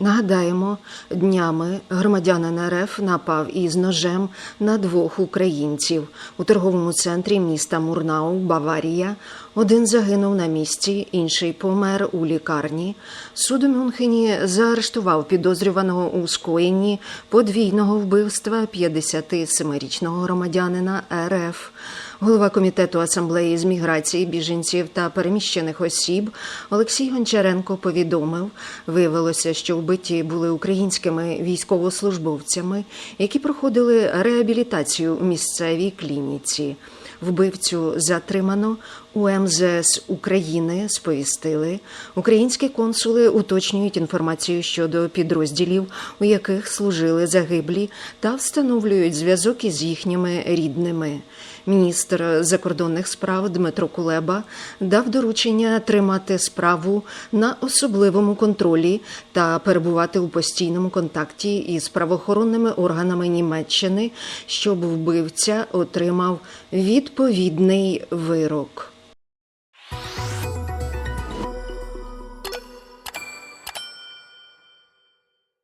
Нагадаємо, днями громадянин РФ напав із ножем на двох українців у торговому центрі міста Мурнау, Баварія. Один загинув на місці, інший помер у лікарні. Суд у Мюнхені заарештував підозрюваного у скоєнні подвійного вбивства 57-річного громадянина РФ. Голова комітету асамблеї з міграції біженців та переміщених осіб Олексій Гончаренко повідомив, виявилося, що вбиті були українськими військовослужбовцями, які проходили реабілітацію у місцевій клініці. Вбивцю затримано у МЗС України сповістили. Українські консули уточнюють інформацію щодо підрозділів, у яких служили загиблі, та встановлюють зв'язок із їхніми рідними. Міністр закордонних справ Дмитро Кулеба дав доручення тримати справу на особливому контролі та перебувати у постійному контакті із правоохоронними органами Німеччини, щоб вбивця отримав відповідний вирок.